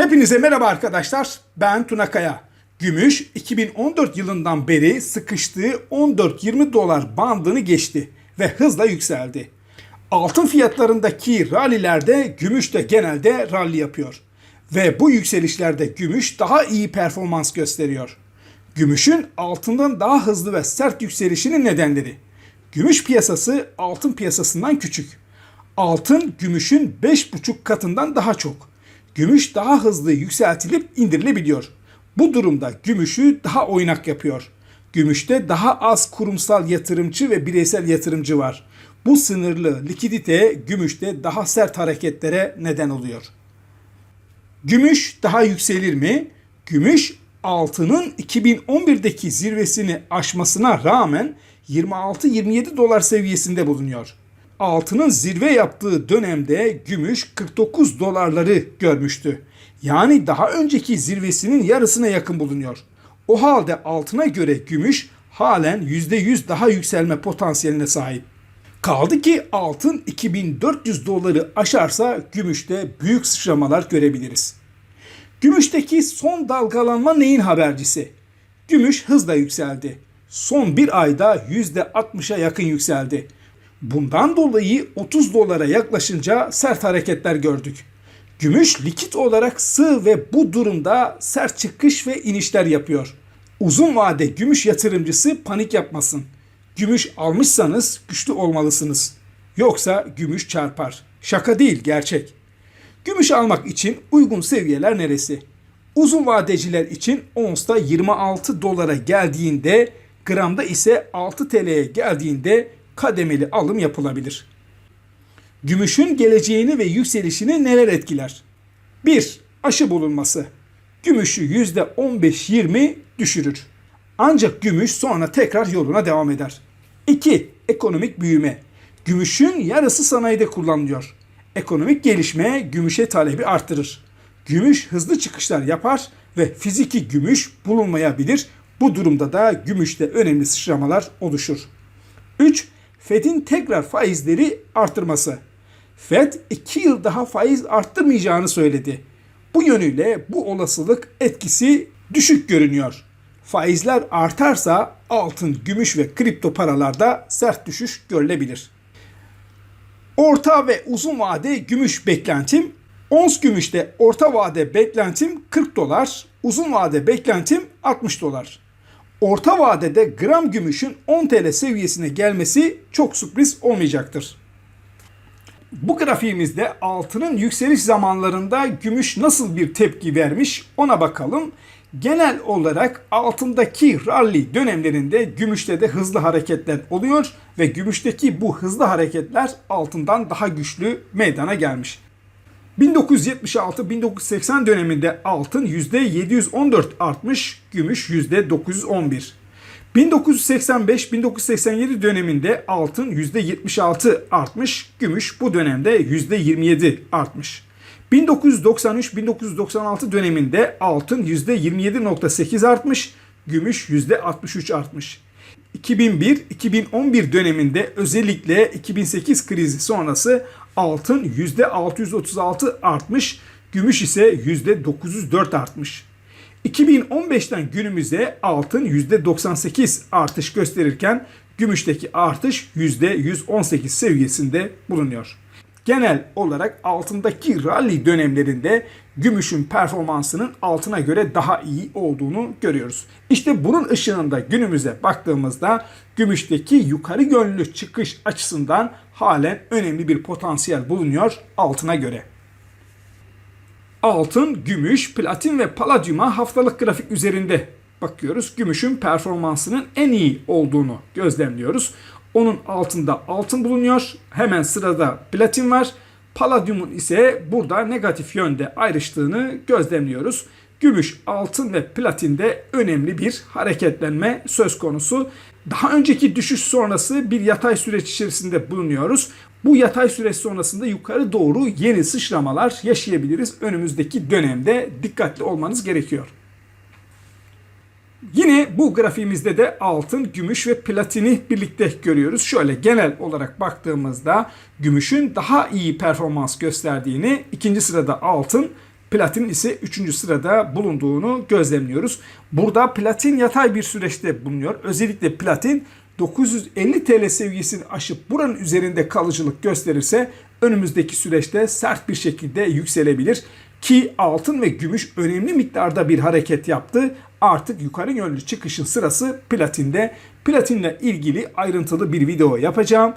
Hepinize merhaba arkadaşlar. Ben Tuna Kaya. Gümüş 2014 yılından beri sıkıştığı 14-20 dolar bandını geçti ve hızla yükseldi. Altın fiyatlarındaki rallilerde gümüş de genelde rally yapıyor. Ve bu yükselişlerde gümüş daha iyi performans gösteriyor. Gümüşün altından daha hızlı ve sert yükselişinin nedenleri. Gümüş piyasası altın piyasasından küçük. Altın gümüşün 5,5 katından daha çok. Gümüş daha hızlı yükseltilip indirilebiliyor. Bu durumda gümüşü daha oynak yapıyor. Gümüşte daha az kurumsal yatırımcı ve bireysel yatırımcı var. Bu sınırlı likidite gümüşte daha sert hareketlere neden oluyor. Gümüş daha yükselir mi? Gümüş altının 2011'deki zirvesini aşmasına rağmen 26-27 dolar seviyesinde bulunuyor. Altının zirve yaptığı dönemde gümüş 49 dolarları görmüştü. Yani daha önceki zirvesinin yarısına yakın bulunuyor. O halde altına göre gümüş halen %100 daha yükselme potansiyeline sahip. Kaldı ki altın 2400 doları aşarsa gümüşte büyük sıçramalar görebiliriz. Gümüşteki son dalgalanma neyin habercisi? Gümüş hızla yükseldi. Son bir ayda %60'a yakın yükseldi. Bundan dolayı 30 dolara yaklaşınca sert hareketler gördük. Gümüş likit olarak sığ ve bu durumda sert çıkış ve inişler yapıyor. Uzun vade gümüş yatırımcısı panik yapmasın. Gümüş almışsanız güçlü olmalısınız. Yoksa gümüş çarpar. Şaka değil gerçek. Gümüş almak için uygun seviyeler neresi? Uzun vadeciler için onsta 26 dolara geldiğinde, gramda ise 6 TL'ye geldiğinde kademeli alım yapılabilir. Gümüşün geleceğini ve yükselişini neler etkiler? 1. Aşı bulunması. Gümüşü %15-20 düşürür. Ancak gümüş sonra tekrar yoluna devam eder. 2. Ekonomik büyüme. Gümüşün yarısı sanayide kullanılıyor. Ekonomik gelişme gümüşe talebi artırır. Gümüş hızlı çıkışlar yapar ve fiziki gümüş bulunmayabilir. Bu durumda da gümüşte önemli sıçramalar oluşur. 3. Fed'in tekrar faizleri artırması. Fed 2 yıl daha faiz arttırmayacağını söyledi. Bu yönüyle bu olasılık etkisi düşük görünüyor. Faizler artarsa altın, gümüş ve kripto paralarda sert düşüş görülebilir. Orta ve uzun vade gümüş beklentim. Ons gümüşte orta vade beklentim 40 dolar, uzun vade beklentim 60 dolar. Orta vadede gram gümüşün 10 TL seviyesine gelmesi çok sürpriz olmayacaktır. Bu grafiğimizde altının yükseliş zamanlarında gümüş nasıl bir tepki vermiş ona bakalım. Genel olarak altındaki rally dönemlerinde gümüşte de hızlı hareketler oluyor ve gümüşteki bu hızlı hareketler altından daha güçlü meydana gelmiş. 1976-1980 döneminde altın %714 artmış, gümüş %911. 1985-1987 döneminde altın %76 artmış, gümüş bu dönemde %27 artmış. 1993-1996 döneminde altın %27.8 artmış, gümüş %63 artmış. 2001-2011 döneminde özellikle 2008 krizi sonrası altın %636 artmış, gümüş ise %904 artmış. 2015'ten günümüze altın %98 artış gösterirken gümüşteki artış %118 seviyesinde bulunuyor. Genel olarak altındaki rally dönemlerinde gümüşün performansının altına göre daha iyi olduğunu görüyoruz. İşte bunun ışığında günümüze baktığımızda gümüşteki yukarı yönlü çıkış açısından halen önemli bir potansiyel bulunuyor altına göre. Altın, gümüş, platin ve paladyuma haftalık grafik üzerinde bakıyoruz. Gümüşün performansının en iyi olduğunu gözlemliyoruz. Onun altında altın bulunuyor. Hemen sırada platin var. Paladyumun ise burada negatif yönde ayrıştığını gözlemliyoruz. Gümüş, altın ve platinde önemli bir hareketlenme söz konusu. Daha önceki düşüş sonrası bir yatay süreç içerisinde bulunuyoruz. Bu yatay süreç sonrasında yukarı doğru yeni sıçramalar yaşayabiliriz. Önümüzdeki dönemde dikkatli olmanız gerekiyor. Yine bu grafiğimizde de altın, gümüş ve platini birlikte görüyoruz. Şöyle genel olarak baktığımızda gümüşün daha iyi performans gösterdiğini, ikinci sırada altın, Platin ise 3. sırada bulunduğunu gözlemliyoruz. Burada platin yatay bir süreçte bulunuyor. Özellikle platin 950 TL seviyesini aşıp buranın üzerinde kalıcılık gösterirse önümüzdeki süreçte sert bir şekilde yükselebilir. Ki altın ve gümüş önemli miktarda bir hareket yaptı. Artık yukarı yönlü çıkışın sırası platinde. Platinle ilgili ayrıntılı bir video yapacağım.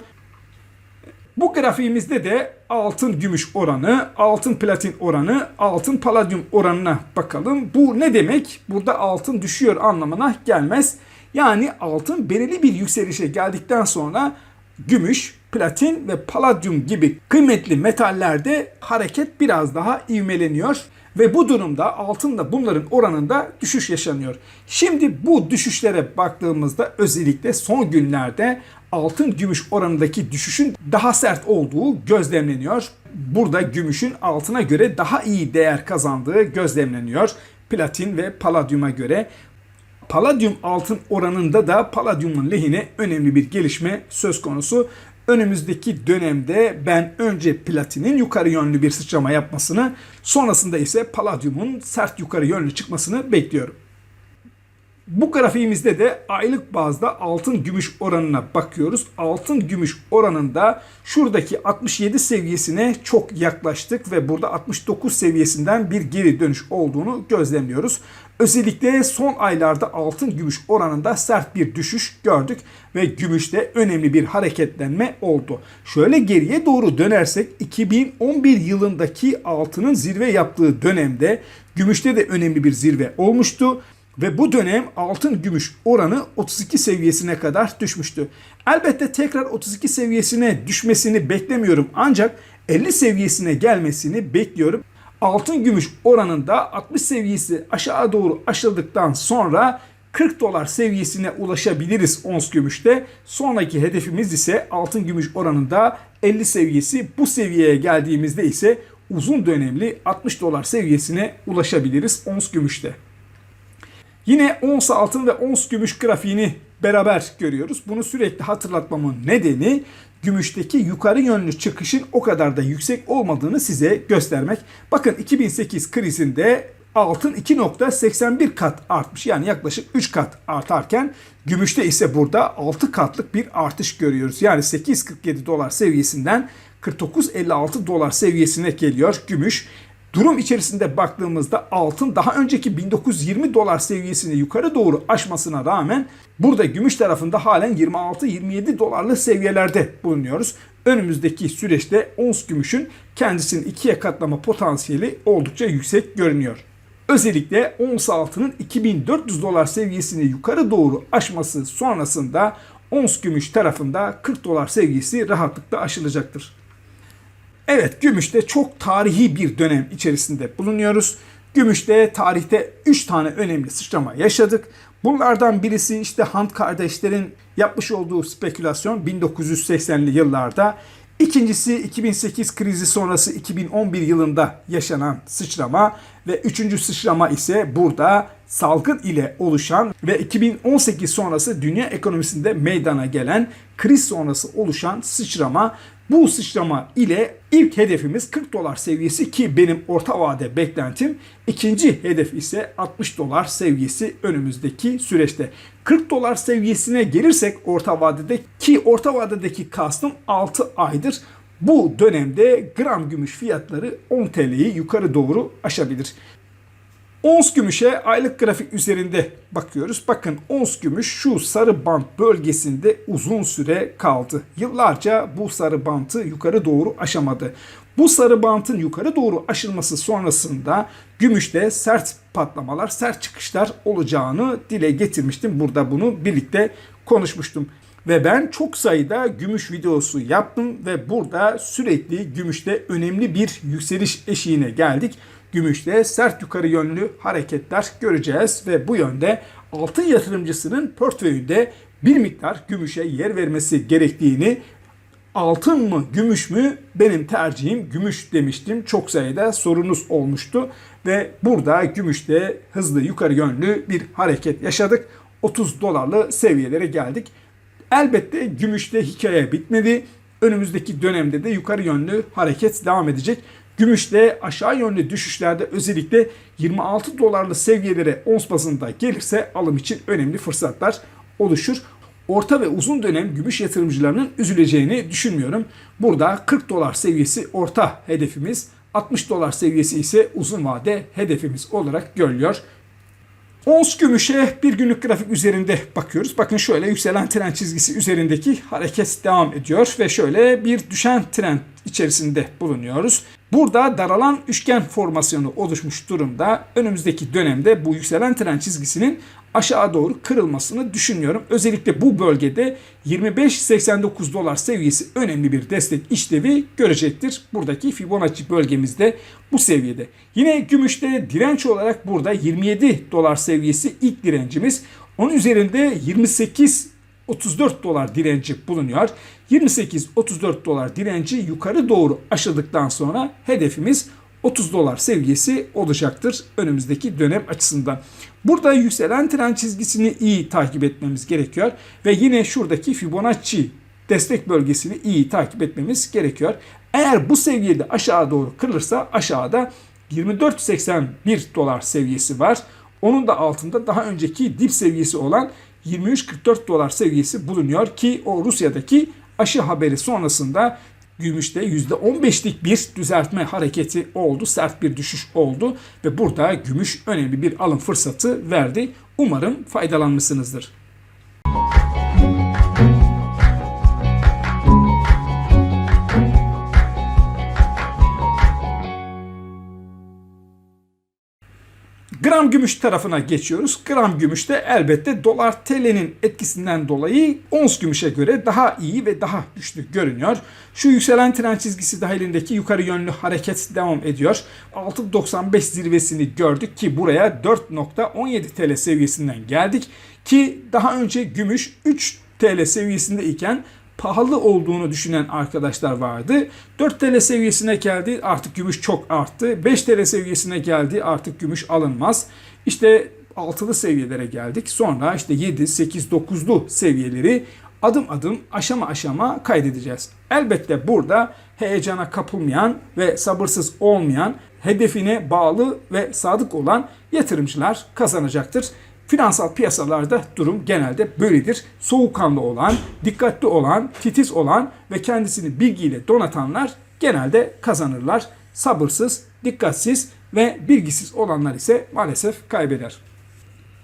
Bu grafiğimizde de altın gümüş oranı, altın platin oranı, altın paladyum oranına bakalım. Bu ne demek? Burada altın düşüyor anlamına gelmez. Yani altın belirli bir yükselişe geldikten sonra gümüş, platin ve paladyum gibi kıymetli metallerde hareket biraz daha ivmeleniyor. Ve bu durumda altınla bunların oranında düşüş yaşanıyor. Şimdi bu düşüşlere baktığımızda özellikle son günlerde altın gümüş oranındaki düşüşün daha sert olduğu gözlemleniyor. Burada gümüşün altına göre daha iyi değer kazandığı gözlemleniyor. Platin ve paladyuma göre. Paladyum altın oranında da paladyumun lehine önemli bir gelişme söz konusu. Önümüzdeki dönemde ben önce platinin yukarı yönlü bir sıçrama yapmasını, sonrasında ise paladyumun sert yukarı yönlü çıkmasını bekliyorum. Bu grafiğimizde de aylık bazda altın gümüş oranına bakıyoruz. Altın gümüş oranında şuradaki 67 seviyesine çok yaklaştık ve burada 69 seviyesinden bir geri dönüş olduğunu gözlemliyoruz. Özellikle son aylarda altın gümüş oranında sert bir düşüş gördük ve gümüşte önemli bir hareketlenme oldu. Şöyle geriye doğru dönersek 2011 yılındaki altının zirve yaptığı dönemde gümüşte de önemli bir zirve olmuştu ve bu dönem altın gümüş oranı 32 seviyesine kadar düşmüştü. Elbette tekrar 32 seviyesine düşmesini beklemiyorum ancak 50 seviyesine gelmesini bekliyorum. Altın gümüş oranında 60 seviyesi aşağı doğru aşıldıktan sonra 40 dolar seviyesine ulaşabiliriz ons gümüşte. Sonraki hedefimiz ise altın gümüş oranında 50 seviyesi. Bu seviyeye geldiğimizde ise uzun dönemli 60 dolar seviyesine ulaşabiliriz ons gümüşte. Yine ons altın ve ons gümüş grafiğini beraber görüyoruz. Bunu sürekli hatırlatmamın nedeni gümüşteki yukarı yönlü çıkışın o kadar da yüksek olmadığını size göstermek. Bakın 2008 krizinde altın 2.81 kat artmış. Yani yaklaşık 3 kat artarken gümüşte ise burada 6 katlık bir artış görüyoruz. Yani 847 dolar seviyesinden 49.56 dolar seviyesine geliyor gümüş. Durum içerisinde baktığımızda altın daha önceki 1920 dolar seviyesini yukarı doğru aşmasına rağmen burada gümüş tarafında halen 26-27 dolarlı seviyelerde bulunuyoruz. Önümüzdeki süreçte ons gümüşün kendisini ikiye katlama potansiyeli oldukça yüksek görünüyor. Özellikle ons altının 2400 dolar seviyesini yukarı doğru aşması sonrasında ons gümüş tarafında 40 dolar seviyesi rahatlıkla aşılacaktır. Evet Gümüş'te çok tarihi bir dönem içerisinde bulunuyoruz. Gümüş'te tarihte 3 tane önemli sıçrama yaşadık. Bunlardan birisi işte Hunt kardeşlerin yapmış olduğu spekülasyon 1980'li yıllarda. İkincisi 2008 krizi sonrası 2011 yılında yaşanan sıçrama ve üçüncü sıçrama ise burada salgın ile oluşan ve 2018 sonrası dünya ekonomisinde meydana gelen kriz sonrası oluşan sıçrama bu sıçrama ile ilk hedefimiz 40 dolar seviyesi ki benim orta vade beklentim. İkinci hedef ise 60 dolar seviyesi önümüzdeki süreçte. 40 dolar seviyesine gelirsek orta vadede ki orta vadedeki kastım 6 aydır. Bu dönemde gram gümüş fiyatları 10 TL'yi yukarı doğru aşabilir. Ons gümüşe aylık grafik üzerinde bakıyoruz. Bakın ons gümüş şu sarı bant bölgesinde uzun süre kaldı. Yıllarca bu sarı bantı yukarı doğru aşamadı. Bu sarı bantın yukarı doğru aşılması sonrasında gümüşte sert patlamalar, sert çıkışlar olacağını dile getirmiştim. Burada bunu birlikte konuşmuştum. Ve ben çok sayıda gümüş videosu yaptım ve burada sürekli gümüşte önemli bir yükseliş eşiğine geldik gümüşte sert yukarı yönlü hareketler göreceğiz ve bu yönde altın yatırımcısının portföyünde bir miktar gümüşe yer vermesi gerektiğini altın mı gümüş mü benim tercihim gümüş demiştim. Çok sayıda sorunuz olmuştu ve burada gümüşte hızlı yukarı yönlü bir hareket yaşadık. 30 dolarlı seviyelere geldik. Elbette gümüşte hikaye bitmedi. Önümüzdeki dönemde de yukarı yönlü hareket devam edecek. Gümüşte aşağı yönlü düşüşlerde özellikle 26 dolarlı seviyelere ons bazında gelirse alım için önemli fırsatlar oluşur. Orta ve uzun dönem gümüş yatırımcılarının üzüleceğini düşünmüyorum. Burada 40 dolar seviyesi orta hedefimiz, 60 dolar seviyesi ise uzun vade hedefimiz olarak görülüyor. Ons gümüşe bir günlük grafik üzerinde bakıyoruz. Bakın şöyle yükselen trend çizgisi üzerindeki hareket devam ediyor ve şöyle bir düşen trend içerisinde bulunuyoruz. Burada daralan üçgen formasyonu oluşmuş durumda. Önümüzdeki dönemde bu yükselen trend çizgisinin aşağı doğru kırılmasını düşünüyorum. Özellikle bu bölgede 25.89 dolar seviyesi önemli bir destek işlevi görecektir. Buradaki Fibonacci bölgemizde bu seviyede. Yine gümüşte direnç olarak burada 27 dolar seviyesi ilk direncimiz. Onun üzerinde 28 34 dolar direnci bulunuyor. 28-34 dolar direnci yukarı doğru aşıldıktan sonra hedefimiz 30 dolar seviyesi olacaktır önümüzdeki dönem açısından. Burada yükselen trend çizgisini iyi takip etmemiz gerekiyor ve yine şuradaki Fibonacci destek bölgesini iyi takip etmemiz gerekiyor. Eğer bu seviyede aşağı doğru kırılırsa aşağıda 24.81 dolar seviyesi var. Onun da altında daha önceki dip seviyesi olan 23.44 dolar seviyesi bulunuyor ki o Rusya'daki aşı haberi sonrasında gümüşte %15'lik bir düzeltme hareketi oldu. Sert bir düşüş oldu ve burada gümüş önemli bir alım fırsatı verdi. Umarım faydalanmışsınızdır. Gram gümüş tarafına geçiyoruz. Gram gümüşte elbette dolar TL'nin etkisinden dolayı ons gümüşe göre daha iyi ve daha güçlü görünüyor. Şu yükselen trend çizgisi dahilindeki yukarı yönlü hareket devam ediyor. 6.95 zirvesini gördük ki buraya 4.17 TL seviyesinden geldik. Ki daha önce gümüş 3 TL seviyesinde iken pahalı olduğunu düşünen arkadaşlar vardı. 4 TL seviyesine geldi artık gümüş çok arttı. 5 TL seviyesine geldi artık gümüş alınmaz. İşte altılı seviyelere geldik. Sonra işte 7, 8, 9'lu seviyeleri adım adım aşama aşama kaydedeceğiz. Elbette burada heyecana kapılmayan ve sabırsız olmayan, hedefine bağlı ve sadık olan yatırımcılar kazanacaktır. Finansal piyasalarda durum genelde böyledir. Soğukkanlı olan, dikkatli olan, titiz olan ve kendisini bilgiyle donatanlar genelde kazanırlar. Sabırsız, dikkatsiz ve bilgisiz olanlar ise maalesef kaybeder.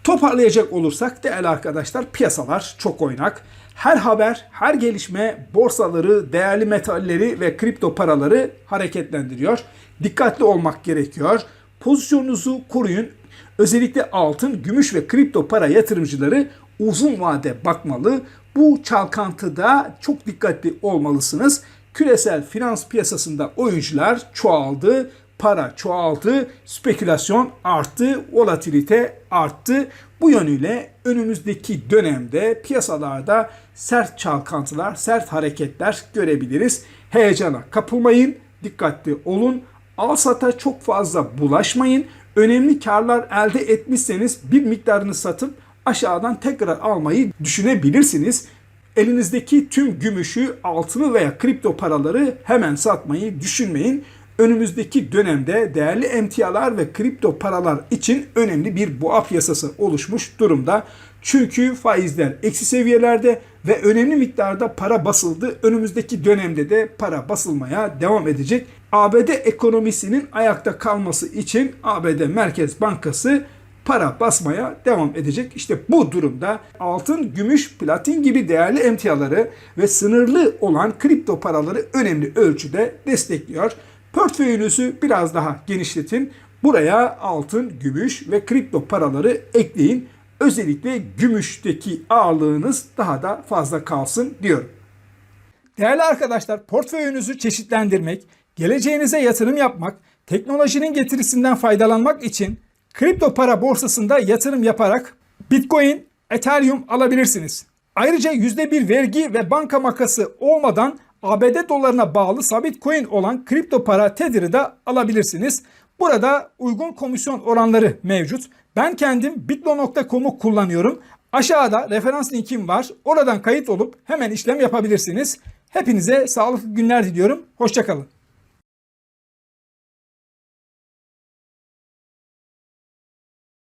Toparlayacak olursak değerli arkadaşlar piyasalar çok oynak. Her haber, her gelişme borsaları, değerli metalleri ve kripto paraları hareketlendiriyor. Dikkatli olmak gerekiyor. Pozisyonunuzu koruyun. Özellikle altın, gümüş ve kripto para yatırımcıları uzun vade bakmalı. Bu çalkantıda çok dikkatli olmalısınız. Küresel finans piyasasında oyuncular çoğaldı, para çoğaldı, spekülasyon arttı, volatilite arttı. Bu yönüyle önümüzdeki dönemde piyasalarda sert çalkantılar, sert hareketler görebiliriz. Heyecana kapılmayın, dikkatli olun. Al sata çok fazla bulaşmayın önemli karlar elde etmişseniz bir miktarını satıp aşağıdan tekrar almayı düşünebilirsiniz. Elinizdeki tüm gümüşü, altını veya kripto paraları hemen satmayı düşünmeyin. Önümüzdeki dönemde değerli emtialar ve kripto paralar için önemli bir boğa piyasası oluşmuş durumda. Çünkü faizler eksi seviyelerde ve önemli miktarda para basıldı. Önümüzdeki dönemde de para basılmaya devam edecek. ABD ekonomisinin ayakta kalması için ABD Merkez Bankası para basmaya devam edecek. İşte bu durumda altın, gümüş, platin gibi değerli emtiaları ve sınırlı olan kripto paraları önemli ölçüde destekliyor. Portföyünüzü biraz daha genişletin. Buraya altın, gümüş ve kripto paraları ekleyin. Özellikle gümüşteki ağırlığınız daha da fazla kalsın diyorum. Değerli arkadaşlar portföyünüzü çeşitlendirmek, geleceğinize yatırım yapmak, teknolojinin getirisinden faydalanmak için kripto para borsasında yatırım yaparak Bitcoin, Ethereum alabilirsiniz. Ayrıca %1 vergi ve banka makası olmadan ABD dolarına bağlı sabit coin olan kripto para Tether'ı da alabilirsiniz. Burada uygun komisyon oranları mevcut. Ben kendim bitlo.com'u kullanıyorum. Aşağıda referans linkim var. Oradan kayıt olup hemen işlem yapabilirsiniz. Hepinize sağlıklı günler diliyorum. Hoşçakalın.